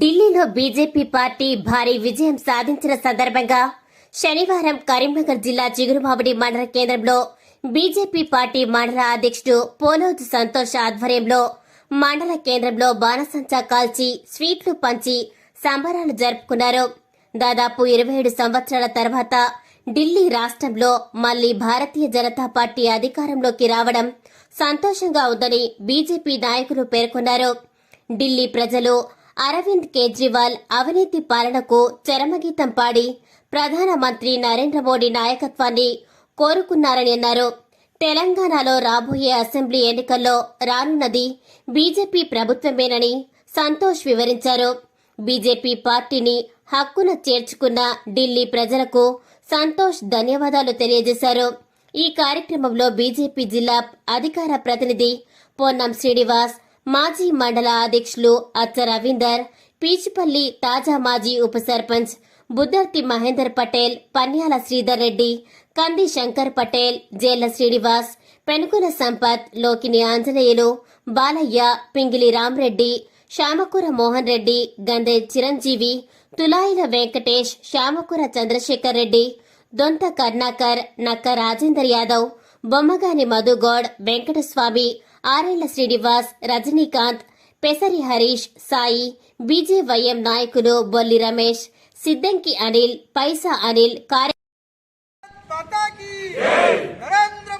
ఢిల్లీలో BJP party భారీ విజయం సాధించిన సందర్భంగా శనివారం కరీంనగర్ జిల్లా చిగురుమామిడి మండల కేంద్రంలో బీజేపీ పార్టీ మండల అధ్యక్షుడు పోలోజు సంతోష్ ఆధ్వర్యంలో మండల కేంద్రంలో బాణసంచా కాల్చి స్వీట్లు పంచి సంబరాలు జరుపుకున్నారు. దాదాపు ఇరవై ఏడు సంవత్సరాల తర్వాత ఢిల్లీ రాష్ట్రంలో మళ్ళీ భారతీయ జనతా పార్టీ అధికారంలోకి రావడం సంతోషంగా ఉందని బీజేపీ నాయకులు పేర్కొన్నారు. ఢిల్లీ ప్రజలు అరవింద్ కేజ్రీవాల్ అవినీతి పాలనకు చరమగీతం పాడి ప్రధానమంత్రి నరేంద్ర మోడీ నాయకత్వాన్ని కోరుకున్నారని అన్నారు. తెలంగాణలో రాబోయే అసెంబ్లీ ఎన్నికల్లో రానున్నది బీజేపీ ప్రభుత్వమేనని సంతోష్ వివరించారు. బీజేపీ పార్టీని హక్కున చేర్చుకున్న ఢిల్లీ ప్రజలకు సంతోష్ ధన్యవాదాలు తెలియజేశారు. ఈ కార్యక్రమంలో బీజేపీ జిల్లా అధికార ప్రతినిధి పొన్నం శ్రీనివాస్ మాజీ మండల అధ్యక్షులు అచ్చ రవీందర్ పీచిపల్లి తాజా మాజీ ఉప సర్పంచ్ బుద్దర్తి మహేందర్ పటేల్ పన్యాల శ్రీధర్ రెడ్డి కంది శంకర్ పటేల్ జేల శ్రీనివాస్ పెనుకుల సంపత్ లోకిని ఆంజనేయులు బాలయ్య పింగిలి రామ్రెడ్డి శ్యామకూర మోహన్ రెడ్డి గందే చిరంజీవి తులాయిల వెంకటేష్ శ్యామకూర చంద్రశేఖర్ రెడ్డి దొంత కర్ణాకర్ నక్క రాజేందర్ యాదవ్ బొమ్మగాని మధుగౌడ్ వెంకటస్వామి ఆరేళ్ళ శ్రీనివాస్ రజనీకాంత్ పెసరి హరీష్ సాయి బీజేవైఎం నాయకులు బొల్లి రమేష్ సిద్దంకి అనిల్ పైసా అనిల్ కార్య నరేంద్ర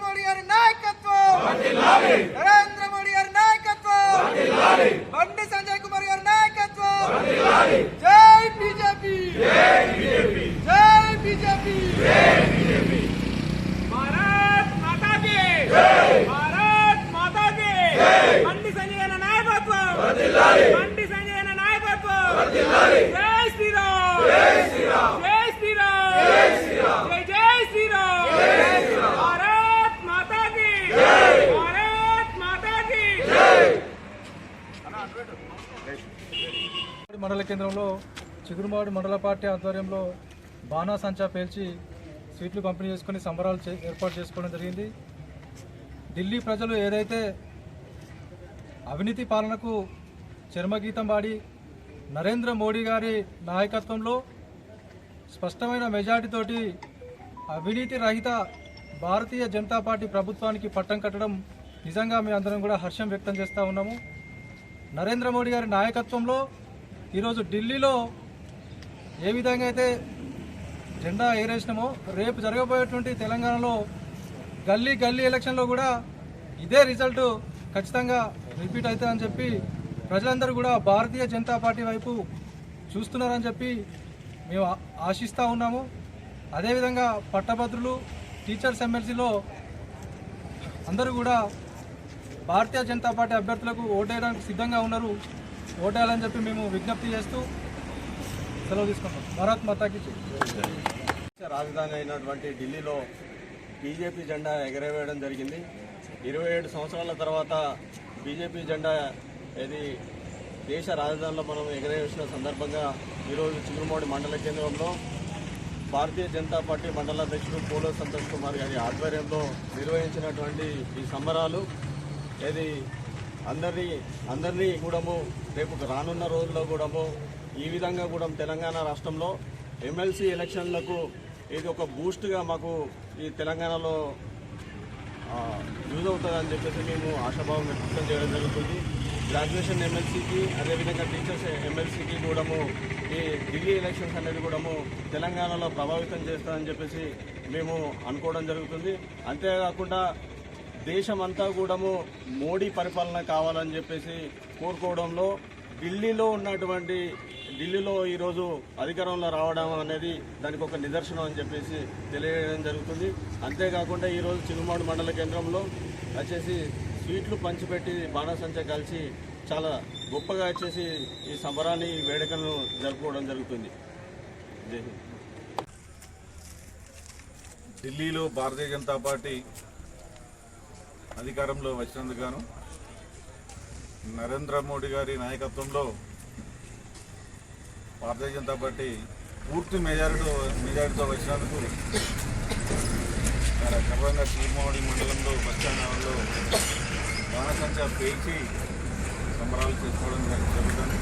మండల కేంద్రంలో చిగురుమాడు మండల పార్టీ ఆధ్వర్యంలో బాణా సంచా పేల్చి సీట్లు పంపిణీ చేసుకొని సంబరాలు చే- ఏర్పాటు చేసుకోవడం జరిగింది. ఢిల్లీ ప్రజలు ఏదైతే అవినీతి పాలనకు చర్మగీతం పాడి నరేంద్ర మోడీ గారి నాయకత్వంలో స్పష్టమైన మెజార్టీతోటి అవినీతి రహిత భారతీయ జనతా పార్టీ ప్రభుత్వానికి పట్టం కట్టడం నిజంగా మేము అందరం కూడా హర్షం వ్యక్తం చేస్తూ ఉన్నాము. నరేంద్ర మోడీ గారి నాయకత్వంలో ఈరోజు ఢిల్లీలో ఏ విధంగా అయితే జెండా ఎగరేసినామో రేపు జరగబోయేటువంటి తెలంగాణలో గల్లీ గల్లీ ఎలక్షన్లో కూడా ఇదే రిజల్ట్ ఖచ్చితంగా రిపీట్ అవుతుందని చెప్పి ప్రజలందరూ కూడా భారతీయ జనతా పార్టీ వైపు చూస్తున్నారని చెప్పి మేము ఆశిస్తూ ఉన్నాము. అదేవిధంగా పట్టభద్రులు టీచర్స్ ఎమ్మెల్సీలో అందరూ కూడా భారతీయ జనతా పార్టీ అభ్యర్థులకు ఓటేయడానికి సిద్ధంగా ఉన్నారు. ఓటేయాలని చెప్పి మేము విజ్ఞప్తి చేస్తూ సెలవు తీసుకుంటాం భారత్ మతాకి దేశ రాజధాని అయినటువంటి ఢిల్లీలో బీజేపీ జెండా ఎగరవేయడం జరిగింది. ఇరవై ఏడు సంవత్సరాల తర్వాత బీజేపీ జెండా ఇది దేశ రాజధానిలో మనం ఎగరవేసిన సందర్భంగా ఈరోజు చిగురుమోడి మండల కేంద్రంలో భారతీయ జనతా పార్టీ మండల అధ్యక్షుడు పోలో సంతోష్ కుమార్ గారి ఆధ్వర్యంలో నిర్వహించినటువంటి ఈ సంబరాలు ఇది అందరినీ అందరినీ కూడాము రేపు రానున్న రోజుల్లో కూడాము ఈ విధంగా కూడా తెలంగాణ రాష్ట్రంలో ఎమ్మెల్సీ ఎలక్షన్లకు ఇది ఒక బూస్ట్గా మాకు ఈ తెలంగాణలో యూజ్ అవుతుందని చెప్పేసి మేము ఆశాభావం వ్యక్తం చేయడం జరుగుతుంది. గ్రాడ్యుయేషన్ ఎమ్మెల్సీకి అదేవిధంగా టీచర్స్ ఎమ్మెల్సీకి కూడాము ఈ ఢిల్లీ ఎలక్షన్స్ అనేది కూడాము తెలంగాణలో ప్రభావితం చేస్తుందని చెప్పేసి మేము అనుకోవడం జరుగుతుంది. అంతేకాకుండా దేశమంతా కూడాము మోడీ పరిపాలన కావాలని చెప్పేసి కోరుకోవడంలో ఢిల్లీలో ఉన్నటువంటి ఢిల్లీలో ఈరోజు అధికారంలో రావడం అనేది దానికి ఒక నిదర్శనం అని చెప్పేసి తెలియడం జరుగుతుంది. అంతేకాకుండా ఈరోజు చిరుమాడు మండల కేంద్రంలో వచ్చేసి స్వీట్లు పంచిపెట్టి బాణసంచ కలిసి చాలా గొప్పగా వచ్చేసి ఈ సంబరాన్ని ఈ వేడుకలను జరుపుకోవడం జరుగుతుంది. ఢిల్లీలో భారతీయ జనతా పార్టీ అధికారంలో వచ్చినందుకు గాను నరేంద్ర మోడీ గారి నాయకత్వంలో భారతీయ జనతా పార్టీ పూర్తి మెజారిటీ మెజారిటీతో వచ్చినందుకు గర్వంగా శ్రీమోడి మండలంలో బస్టాండ్లో బాణసంచా పేల్చి సంబరాలు చేసుకోవడం జరుగుతుంది.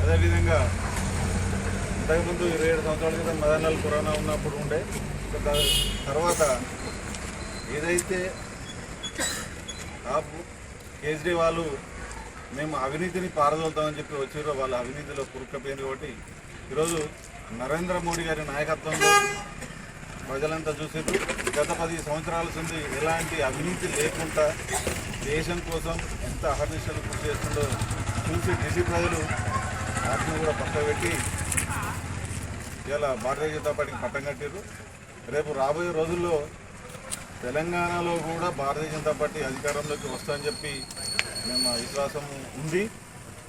అదేవిధంగా ఇంతకుముందు ఇరవై ఏడు సంవత్సరాల క్రితం మదనాలు కరోనా ఉన్నప్పుడు ఉండే దా- తర్వాత ఏదైతే కేజ్రీవాల్ మేము అవినీతిని పారదోలుతామని చెప్పి వచ్చారో వాళ్ళ అవినీతిలో కురుక్కపోయింది కాబట్టి ఈరోజు నరేంద్ర మోడీ గారి నాయకత్వంలో ప్రజలంతా చూసారు గత పది సంవత్సరాల నుండి ఎలాంటి అవినీతి లేకుండా దేశం కోసం ఎంత అహర్నిశలు కృషి చేస్తుందో చూసి ఢిల్లీ ప్రజలు వాటిని కూడా పక్కబెట్టి ఇలా భారతీయ జనతా పార్టీకి పట్టం కట్టారు రేపు రాబోయే రోజుల్లో తెలంగాణలో కూడా భారతీయ జనతా పార్టీ అధికారంలోకి వస్తుందని చెప్పి మేము విశ్వాసం ఉంది.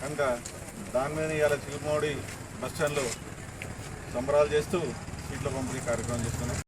కనుక దాని మీద ఇవాళ చిరుమోడి బస్ స్టాండ్లో సంబరాలు చేస్తూ సీట్ల పంపిణీ కార్యక్రమం చేస్తున్నాం.